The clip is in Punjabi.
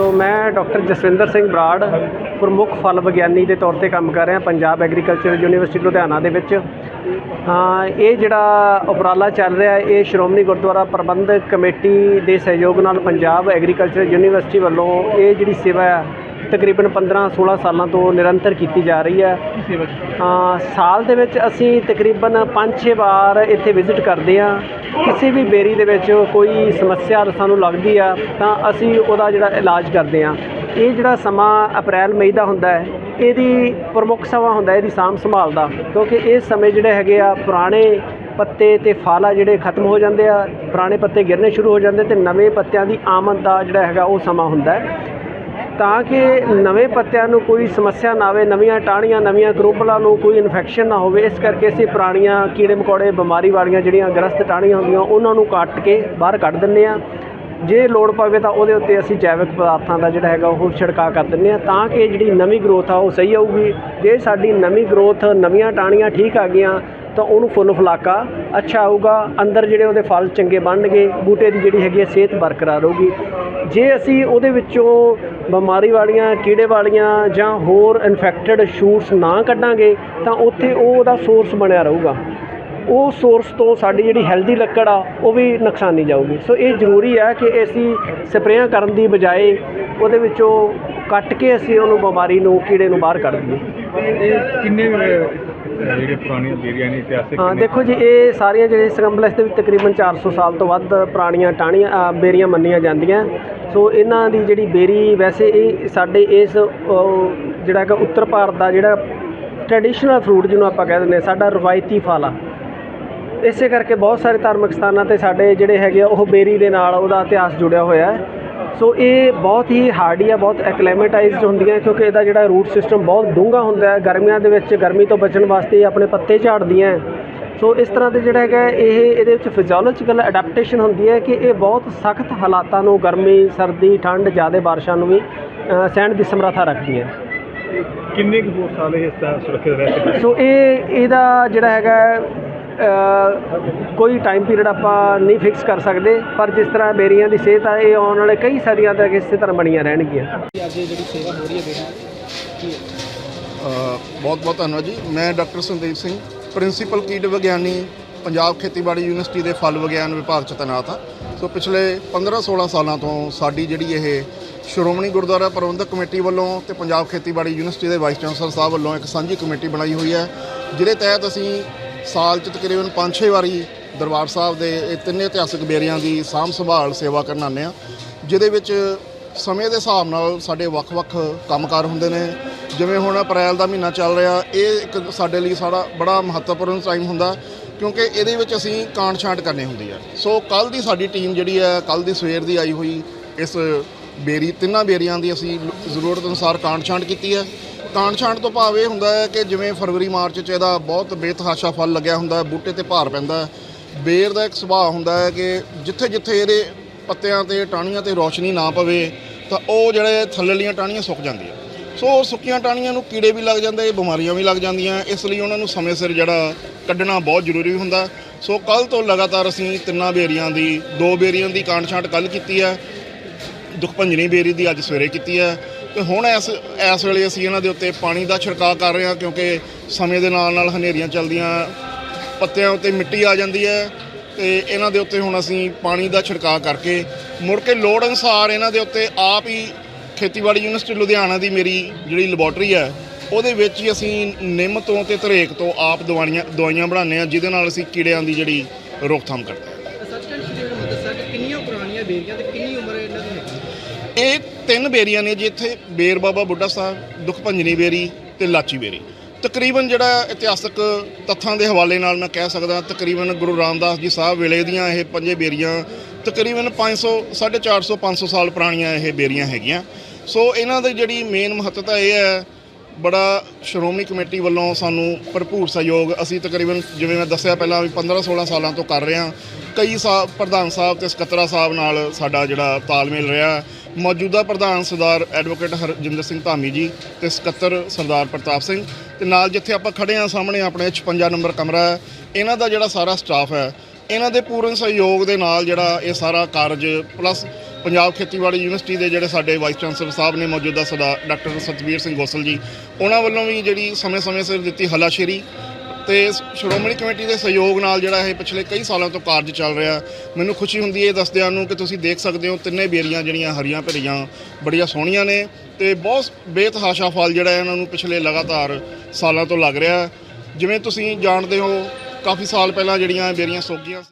ਸੋ ਮੈਂ ਡਾਕਟਰ ਜਸਵਿੰਦਰ ਸਿੰਘ ਬਰਾੜ ਪ੍ਰਮੁੱਖ ਫਲ ਵਿਗਿਆਨੀ ਦੇ ਤੌਰ ਤੇ ਕੰਮ ਕਰ ਰਿਹਾ ਪੰਜਾਬ ਐਗਰੀਕਲਚਰ ਯੂਨੀਵਰਸਿਟੀ ਲੁਧਿਆਣਾ ਦੇ ਵਿੱਚ। ਹਾਂ, ਇਹ ਜਿਹੜਾ ਉਪਰਾਲਾ ਚੱਲ ਰਿਹਾ, ਇਹ ਸ਼੍ਰੋਮਣੀ ਗੁਰਦੁਆਰਾ ਪ੍ਰਬੰਧਕ ਕਮੇਟੀ ਦੇ ਸਹਿਯੋਗ ਨਾਲ ਪੰਜਾਬ ਐਗਰੀਕਲਚਰ ਯੂਨੀਵਰਸਿਟੀ ਵੱਲੋਂ ਇਹ ਜਿਹੜੀ ਸੇਵਾ ਹੈ ਤਕਰੀਬਨ 15 16 ਸਾਲਾਂ ਤੋਂ ਨਿਰੰਤਰ ਕੀਤੀ ਜਾ ਰਹੀ ਹੈ। ਹਾਂ ਸਾਲ ਦੇ ਵਿੱਚ ਅਸੀਂ ਤਕਰੀਬਨ 5-6 ਵਾਰ ਇੱਥੇ ਵਿਜ਼ਿਟ ਕਰਦੇ ਹਾਂ। ਕਿਸੇ ਵੀ ਬੇਰੀ ਦੇ ਵਿੱਚ ਕੋਈ ਸਮੱਸਿਆ ਸਾਨੂੰ ਲੱਗਦੀ ਆ ਤਾਂ ਅਸੀਂ ਉਹਦਾ ਜਿਹੜਾ ਇਲਾਜ ਕਰਦੇ ਹਾਂ। ਇਹ ਜਿਹੜਾ ਸਮਾਂ ਅਪ੍ਰੈਲ ਮਈ ਦਾ ਹੁੰਦਾ ਹੈ ਇਹਦੀ ਪ੍ਰਮੁੱਖ ਸਮਾਂ ਹੁੰਦਾ ਇਹਦੀ ਸਾਂਭ ਸੰਭਾਲ ਦਾ ਕਿਉਂਕਿ ਇਸ ਸਮੇਂ ਜਿਹੜੇ ਹੈਗੇ ਆ ਪੁਰਾਣੇ ਪੱਤੇ ਤੇ ਫਲ ਆ ਜਿਹੜੇ ਖਤਮ ਹੋ ਜਾਂਦੇ ਆ ਪੁਰਾਣੇ ਪੱਤੇ ਗਿਰਨੇ ਸ਼ੁਰੂ ਹੋ ਜਾਂਦੇ ਤੇ ਨਵੇਂ ਪੱਤਿਆਂ ਦੀ ਆਮਦ ਦਾ ਜਿਹੜਾ ਹੈਗਾ ਉਹ ਸਮਾਂ ਹੁੰਦਾ ਹੈ। ਤਾਂ ਕਿ ਨਵੇਂ ਪੱਤਿਆਂ ਨੂੰ ਕੋਈ ਸਮੱਸਿਆ ਨਾ ਆਵੇ, ਨਵੀਆਂ ਟਾਹਣੀਆਂ, ਨਵੀਆਂ ਕਰੂਪਲਾਂ ਨੂੰ ਕੋਈ ਇਨਫੈਕਸ਼ਨ ਨਾ ਹੋਵੇ, ਇਸ ਕਰਕੇ ਅਸੀਂ ਪੁਰਾਣੀਆਂ ਕੀੜੇ ਮਕੌੜੇ, ਬਿਮਾਰੀ ਵਾਲੀਆਂ ਜਿਹੜੀਆਂ ਗ੍ਰਸਤ ਟਾਹਣੀਆਂ ਹੁੰਦੀਆਂ, ਉਹਨਾਂ ਨੂੰ ਕੱਟ ਕੇ ਬਾਹਰ ਕੱਢ ਦਿੰਦੇ ਆ ਜੇ ਲੋੜ ਪਵੇ ਤਾਂ ਉਹਦੇ ਉੱਤੇ ਅਸੀਂ ਜੈਵਿਕ ਪਦਾਰਥਾਂ ਦਾ ਜਿਹੜਾ ਹੈਗਾ ਉਹ ਛਿੜਕਾਅ ਕਰ ਦਿੰਦੇ ਆ ਤਾਂ ਕਿ ਜਿਹੜੀ ਨਵੀਂ ਗਰੋਥ ਆ ਉਹ ਸਹੀ ਆਊਗੀ। ਜੇ ਸਾਡੀ ਨਵੀਂ ਗਰੋਥ ਨਵੀਆਂ ਟਾਹਣੀਆਂ ਠੀਕ ਆ ਗਈਆਂ, ਤਾਂ ਉਹਨੂੰ ਫੁੱਲ ਫਲਾਕਾ ਅੱਛਾ ਆਊਗਾ, ਅੰਦਰ ਜਿਹੜੇ ਉਹਦੇ ਫਲ ਚੰਗੇ ਬਣਨਗੇ, ਬੂਟੇ ਦੀ ਜਿਹੜੀ ਹੈਗੀ ਹੈ ਸਿਹਤ ਬਰਕਰਾਰ ਰਹੂਗੀ। ਜੇ ਅਸੀਂ ਉਹਦੇ ਵਿੱਚੋਂ ਬਿਮਾਰੀ ਵਾਲੀਆਂ, ਕੀੜੇ ਵਾਲੀਆਂ ਜਾਂ ਹੋਰ ਇਨਫੈਕਟਡ ਸ਼ੂਟਸ ਨਾ ਕੱਢਾਂਗੇ, ਤਾਂ ਉੱਥੇ ਉਹ ਉਹਦਾ ਸੋਰਸ ਬਣਿਆ ਰਹੂਗਾ। ਉਹ ਸੋਰਸ ਤੋਂ ਸਾਡੀ ਜਿਹੜੀ ਹੈਲਦੀ ਲੱਕੜ ਆ, ਉਹ ਵੀ ਨੁਕਸਾਨੀ ਜਾਊਗੀ। ਸੋ ਇਹ ਜ਼ਰੂਰੀ ਹੈ ਕਿ ਅਸੀਂ ਸਪਰੇਆਂ ਕਰਨ ਦੀ ਬਜਾਏ ਉਹਦੇ ਵਿੱਚੋਂ ਕੱਟ ਕੇ ਅਸੀਂ ਉਹਨੂੰ ਬਿਮਾਰੀ ਨੂੰ, ਕੀੜੇ ਨੂੰ ਬਾਹਰ ਕੱਢ ਦਈਏ। ਕਿੰਨੇ ਜਿਹੜੇ ਪੁਰਾਣੀਆਂ ਬੇਰੀਆਂ ਨੇ ਇਤਿਹਾਸਿਕ ਹਾਂ ਦੇਖੋ ਜੀ ਇਹ ਸਾਰੀਆਂ ਜਿਹੜੇ ਸਰਕੰਪਲੈਕਸ ਦੇ ਵਿੱਚ ਤਕਰੀਬਨ 400 ਸਾਲ ਤੋਂ ਵੱਧ ਪੁਰਾਣੀਆਂ ਟਾਹਣੀਆਂ ਅ, ਬੇਰੀਆਂ ਮੰਨੀਆਂ ਜਾਂਦੀਆਂ। ਸੋ ਇਹਨਾਂ ਦੀ ਜਿਹੜੀ ਬੇਰੀ ਵੈਸੇ ਇਹ ਸਾਡੇ ਇਸ ਜਿਹੜਾ ਕਿ ਉੱਤਰ ਭਾਰਤ ਦਾ ਜਿਹੜਾ ਟ੍ਰੈਡੀਸ਼ਨਲ ਫਰੂਟ ਜਿਹਨੂੰ ਆਪਾਂ ਕਹਿ ਦਿੰਦੇ ਸਾਡਾ ਰਵਾਇਤੀ ਫਲ ਆ। ਇਸੇ ਕਰਕੇ ਬਹੁਤ ਸਾਰੇ ਧਾਰਮਿਕ ਸਥਾਨਾਂ ਤੇ ਸਾਡੇ ਜਿਹੜੇ ਹੈਗੇ ਉਹ ਬੇਰੀ ਦੇ ਨਾਲ ਉਹਦਾ ਇਤਿਹਾਸ ਜੁੜਿਆ ਹੋਇਆ ਹੈ। ਸੋ ਇਹ ਬਹੁਤ ਹੀ ਹਾਰਡੀ ਆ ਬਹੁਤ ਐਕਲੇਮੇਟਾਈਜ਼ਡ ਹੁੰਦੀਆਂ ਕਿਉਂਕਿ ਇਹਦਾ ਜਿਹੜਾ ਰੂਟ ਸਿਸਟਮ ਬਹੁਤ ਡੂੰਘਾ ਹੁੰਦਾ ਹੈ। ਗਰਮੀਆਂ ਦੇ ਵਿੱਚ ਗਰਮੀ ਤੋਂ ਬਚਣ ਵਾਸਤੇ ਆਪਣੇ ਪੱਤੇ ਝਾੜਦੀਆਂ। ਸੋ ਇਸ ਤਰ੍ਹਾਂ ਦੇ ਜਿਹੜਾ ਹੈਗਾ ਇਹ ਇਹਦੇ ਵਿੱਚ ਫਿਜ਼ੀਓਲੋਜੀਕਲ ਅਡੈਪਟੇਸ਼ਨ ਹੁੰਦੀ ਹੈ ਕਿ ਇਹ ਬਹੁਤ ਸਖਤ ਹਾਲਾਤਾਂ ਨੂੰ ਗਰਮੀ ਸਰਦੀ ਠੰਡ ਜ਼ਿਆਦਾ ਬਾਰਿਸ਼ਾਂ ਨੂੰ ਵੀ ਸਹਿਣ ਦੀ ਸਮਰੱਥਾ ਰੱਖਦੀ ਹੈ। ਕਿੰਨੇ ਕੁ ਹੋਰ ਸਾਲ ਇਹ ਸੁਰੱਖਿਅਤ ਰਹਿ ਸਕਦੇ ਸੋ ਇਹ ਇਹਦਾ ਜਿਹੜਾ ਹੈਗਾ ਕੋਈ ਟਾਈਮ ਪੀਰੀਅਡ ਆਪਾਂ ਨਹੀਂ ਫਿਕਸ ਕਰ ਸਕਦੇ, ਪਰ ਜਿਸ ਤਰ੍ਹਾਂ ਬੇਰੀਆਂ ਦੀ ਸਿਹਤ ਆ, ਇਹ ਆਉਣ ਵਾਲੇ ਕਈ ਸਦੀਆਂ ਤੱਕ ਇਸੇ ਤਰ੍ਹਾਂ ਬਣੀਆਂ ਰਹਿਣਗੀਆਂ। ਅੱਜ ਜਿਹੜੀ ਸੇਵਾ ਹੋ ਰਹੀ ਹੈ ਬੇਰੀ ਬਹੁਤ ਬਹੁਤ ਧੰਨਵਾਦ ਜੀ। ਮੈਂ ਡਾਕਟਰ ਸੰਦੀਪ ਸਿੰਘ, ਪ੍ਰਿੰਸੀਪਲ ਕੀਟ ਵਿਗਿਆਨੀ, ਪੰਜਾਬ ਖੇਤੀਬਾੜੀ ਯੂਨੀਵਰਸਿਟੀ ਦੇ ਫਲ ਵਿਗਿਆਨ ਵਿਭਾਗ ਚ ਤੈਨਾਤ ਹਾਂ। ਸੋ ਪਿਛਲੇ 15-16 ਸਾਲਾਂ ਤੋਂ ਸਾਡੀ ਜਿਹੜੀ ਇਹ ਸ਼੍ਰੋਮਣੀ ਗੁਰਦੁਆਰਾ ਪ੍ਰਬੰਧਕ ਕਮੇਟੀ ਵੱਲੋਂ ਤੇ ਪੰਜਾਬ ਖੇਤੀਬਾੜੀ ਯੂਨੀਵਰਸਿਟੀ ਦੇ ਵਾਈਸ ਚਾਂਸਲਰ ਸਾਹਿਬ ਵੱਲੋਂ ਇੱਕ ਸਾਂਝੀ ਕਮੇਟੀ ਬਣਾਈ ਹੋਈ ਹੈ, ਜਿਹਦੇ ਤਹਿਤ ਅਸੀਂ ਸਾਲ ਚ ਤਕਰੀਬਨ 5-6 ਵਾਰੀ ਦਰਬਾਰ ਸਾਹਿਬ ਦੇ ਇਹ ਤਿੰਨੇ ਇਤਿਹਾਸਕ ਬੇਰੀਆਂ ਦੀ ਸਾਂਭ ਸੰਭਾਲ ਸੇਵਾ ਕਰਨ ਆਉਂਦੇ ਹਾਂ, ਜਿਹਦੇ ਵਿੱਚ ਸਮੇਂ ਦੇ ਹਿਸਾਬ ਨਾਲ ਸਾਡੇ ਵੱਖ-ਵੱਖ ਕੰਮਕਾਰ ਹੁੰਦੇ ਨੇ। ਜਿਵੇਂ ਹੁਣ ਅਪ੍ਰੈਲ ਦਾ ਮਹੀਨਾ ਚੱਲ ਰਿਹਾ, ਇਹ ਇੱਕ ਸਾਡੇ ਲਈ ਸਾਡਾ ਬੜਾ ਮਹੱਤਵਪੂਰਨ ਟਾਈਮ ਹੁੰਦਾ, ਕਿਉਂਕਿ ਇਹਦੇ ਵਿੱਚ ਅਸੀਂ ਕਾਂਡ ਛਾਂਟ ਕਰਨੀ ਹੁੰਦੀ ਹੈ ਸੋ ਕੱਲ ਦੀ ਸਾਡੀ ਟੀਮ ਜਿਹੜੀ ਹੈ ਕੱਲ ਦੀ ਸਵੇਰ ਦੀ ਆਈ ਹੋਈ ਇਸ ਬੇਰੀ, ਤਿੰਨਾਂ ਬੇਰੀਆਂ ਦੀ ਅਸੀਂ ਜ਼ਰੂਰਤ ਅਨੁਸਾਰ ਕਾਂਡ ਛਾਂਟ ਕੀਤੀ ਹੈ ਕਾਂਟ ਛਾਂਟ ਤੋਂ ਭਾਵ ਇਹ ਹੁੰਦਾ ਹੈ ਕਿ ਜਿਵੇਂ ਫਰਵਰੀ, ਮਾਰਚ 'ਚ ਇਹਦਾ ਬਹੁਤ ਬੇਤਹਾਸ਼ਾ ਫਲ ਲੱਗਿਆ ਹੁੰਦਾ ਹੈ, ਬੂਟੇ ਤੇ ਭਾਰ ਪੈਂਦਾ ਹੈ। ਬੇਰ ਦਾ ਇੱਕ ਸੁਭਾਅ ਹੁੰਦਾ ਹੈ ਕਿ ਜਿੱਥੇ ਜਿੱਥੇ ਇਹਦੇ ਪੱਤਿਆਂ ਤੇ, ਟਾਹਣੀਆਂ ਤੇ ਰੋਸ਼ਨੀ ਨਾ ਪਵੇ, ਤਾਂ ਉਹ ਜਿਹੜੇ ਥੱਲੇਲੀਆਂ ਟਾਹਣੀਆਂ ਸੁੱਕ ਜਾਂਦੀਆਂ। ਸੋ ਸੁੱਕੀਆਂ ਟਾਹਣੀਆਂ ਨੂੰ ਕੀੜੇ ਵੀ ਲੱਗ ਜਾਂਦੇ, ਬਿਮਾਰੀਆਂ ਵੀ ਲੱਗ ਜਾਂਦੀਆਂ, ਇਸ ਲਈ ਉਹਨਾਂ ਨੂੰ ਸਮੇਂ ਸਿਰ ਜਿਹੜਾ ਕੱਢਣਾ ਬਹੁਤ ਜ਼ਰੂਰੀ ਹੁੰਦਾ। ਸੋ ਕੱਲ ਤੋਂ ਲਗਾਤਾਰ ਅਸੀਂ ਤਿੰਨਾਂ ਬੇਰੀਆਂ ਦੀ, ਦੋ ਬੇਰੀਆਂ ਦੀ ਕਾਂਡ ਛਾਂਟ ਕੱਲ ਕੀਤੀ ਹੈ, ਦੁਖਭੰਜਨੀ ਬੇਰੀ ਦੀ ਅੱਜ ਸਵੇਰੇ ਕੀਤੀ ਹੈ। ਤੇ ਹੁਣ ਇਸ ਇਸ ਵੇਲੇ ਅਸੀਂ ਇਹਨਾਂ ਦੇ ਉੱਤੇ ਪਾਣੀ ਦਾ ਛਿੜਕਾਅ ਕਰ ਰਹੇ ਹਾਂ ਕਿਉਂਕਿ ਸਮੇਂ ਦੇ ਨਾਲ ਨਾਲ ਹਨੇਰੀਆਂ ਚੱਲਦੀਆਂ ਪੱਤਿਆਂ ਉੱਤੇ ਮਿੱਟੀ ਆ ਜਾਂਦੀ ਹੈ ਤੇ ਇਹਨਾਂ ਦੇ ਉੱਤੇ ਹੁਣ ਅਸੀਂ ਪਾਣੀ ਦਾ ਛਿੜਕਾਅ ਕਰਕੇ ਮੁੜ ਕੇ ਲੋੜ ਅਨੁਸਾਰ ਇਹਨਾਂ ਦੇ ਉੱਤੇ ਆਪ ਹੀ ਖੇਤੀਬਾੜੀ ਯੂਨੀਵਰਸਿਟੀ ਲੁਧਿਆਣਾ ਦੀ ਮੇਰੀ ਜਿਹੜੀ ਲੈਬੋਰਟਰੀ ਹੈ ਉਹਦੇ ਵਿੱਚ ਹੀ ਅਸੀਂ ਨਿੰਮ ਤੋਂ ਤੇ ਧਰੇਕ ਤੋਂ ਆਪ ਦਵਾਈਆਂ ਦਵਾਈਆਂ ਬਣਾਉਂਦੇ ਹਾਂ ਜਿਹਦੇ ਨਾਲ ਅਸੀਂ ਕੀੜਿਆਂ ਦੀ ਜਿਹੜੀ ਰੋਕਥਾਮ ਕਰਦੇ ਹਾਂ। ਦੱਸਿਆ ਕਿ ਕਿੰਨੀਆਂ ਪੁਰਾਣੀਆਂ ਬੇਰੀਆਂ ਤੇ ਕਿੰਨੀ ਉਮਰ ਇਹਨਾਂ ਦੀ ਹੈਗੀ? ਇਹ ਤਿੰਨ ਬੇਰੀਆਂ ਨੇ ਜਿੱਥੇ ਬੇਰ ਬਾਬਾ ਬੁੱਢਾ ਸਾਹਿਬ, ਦੁਖਭੰਜਨੀ ਬੇਰੀ ਤੇ ਲਾਚੀ ਬੇਰੀ। ਤਕਰੀਬਨ ਜਿਹੜਾ ਇਤਿਹਾਸਕ ਤੱਥਾਂ ਦੇ ਹਵਾਲੇ ਨਾਲ ਮੈਂ ਕਹਿ ਸਕਦਾ, ਤਕਰੀਬਨ ਗੁਰੂ ਰਾਮਦਾਸ ਜੀ ਸਾਹਿਬ ਵੇਲੇ ਦੀਆਂ ਇਹ ਪੰਜੇ ਬੇਰੀਆਂ, ਤਕਰੀਬਨ 500 450 500 ਸਾਲ ਪੁਰਾਣੀਆਂ ਇਹ ਬੇਰੀਆਂ ਹੈਗੀਆਂ। ਸੋ ਇਹਨਾਂ ਦੀ ਜਿਹੜੀ ਮੇਨ ਮਹੱਤਤਾ ਇਹ ਹੈ, ਬੜਾ ਸ਼੍ਰੋਮਣੀ ਕਮੇਟੀ ਵੱਲੋਂ ਸਾਨੂੰ ਭਰਪੂਰ ਸਹਿਯੋਗ, ਅਸੀਂ ਤਕਰੀਬਨ ਜਿਵੇਂ ਮੈਂ ਦੱਸਿਆ ਪਹਿਲਾਂ ਵੀ 15 16 ਸਾਲਾਂ ਤੋਂ ਕਰ ਰਹੇ ਹਾਂ, ਕਈ ਸਾਹਿਬ ਪ੍ਰਧਾਨ ਸਾਹਿਬ ਤੇ ਸਕੱਤਰਾ ਸਾਹਿਬ ਨਾਲ ਸਾਡਾ ਜਿਹੜਾ ਤਾਲਮੇਲ ਰਿਹਾ। ਮੌਜੂਦਾ ਪ੍ਰਧਾਨ ਸਰਦਾਰ ਐਡਵੋਕੇਟ ਹਰਜਿੰਦਰ ਸਿੰਘ ਧਾਮੀ ਜੀ ਤੇ ਸਕੱਤਰ ਸਰਦਾਰ ਪ੍ਰਤਾਪ ਸਿੰਘ ਤੇ ਨਾਲ ਜਿੱਥੇ ਆਪਾਂ ਖੜੇ ਹਾਂ ਸਾਹਮਣੇ ਆਪਣੇ 56 ਨੰਬਰ ਕਮਰਾ ਹੈ, ਇਹਨਾਂ ਦਾ ਜਿਹੜਾ ਸਾਰਾ ਸਟਾਫ ਹੈ, ਇਹਨਾਂ ਦੇ ਪੂਰਨ ਸਹਿਯੋਗ ਦੇ ਨਾਲ ਜਿਹੜਾ ਇਹ ਸਾਰਾ ਕਾਰਜ ਪਲੱਸ ਪੰਜਾਬ ਖੇਤੀਬਾੜੀ ਯੂਨੀਵਰਸਿਟੀ ਦੇ ਜਿਹੜੇ ਸਾਡੇ ਵਾਈਸ ਚਾਂਸਲਰ ਸਾਹਿਬ ਨੇ ਮੌਜੂਦਾ ਸਦਾ ਡਾਕਟਰ ਸਤਵੀਰ ਸਿੰਘ ਗੋਸਲ ਜੀ, ਉਹਨਾਂ ਵੱਲੋਂ ਵੀ ਜਿਹੜੀ ਸਮੇਂ-ਸਮੇਂ ਸਿਰ ਦਿੱਤੀ ਹਲਾਸ਼ੇਰੀ ਤੇ ਸ਼੍ਰੋਮਣੀ ਕਮੇਟੀ ਦੇ ਸਹਿਯੋਗ ਨਾਲ ਜਿਹੜਾ ਇਹ ਪਿਛਲੇ ਕਈ ਸਾਲਾਂ ਤੋਂ ਕਾਰਜ ਚੱਲ ਰਿਹਾ, ਮੈਨੂੰ ਖੁਸ਼ੀ ਹੁੰਦੀ ਹੈ ਦੱਸਦਿਆਂ ਨੂੰ ਕਿ ਤੁਸੀਂ ਦੇਖ ਸਕਦੇ ਹੋ ਤਿੰਨੇ ਬੇਰੀਆਂ ਜਿਹੜੀਆਂ ਹਰੀਆਂ ਭਰੀਆਂ ਬੜੀਆਂ ਸੋਹਣੀਆਂ ਨੇ ਤੇ ਬਹੁਤ ਬੇਤਹਾਸ਼ਾ ਫਲ ਜਿਹੜਾ ਇਹਨਾਂ ਨੂੰ ਪਿਛਲੇ ਲਗਾਤਾਰ ਸਾਲਾਂ ਤੋਂ ਲੱਗ ਰਿਹਾ। ਜਿਵੇਂ ਤੁਸੀਂ ਜਾਣਦੇ ਹੋ, ਕਾਫੀ ਸਾਲ ਪਹਿਲਾਂ ਜਿਹੜੀਆਂ ਬੇਰੀਆਂ ਸੁੱਕ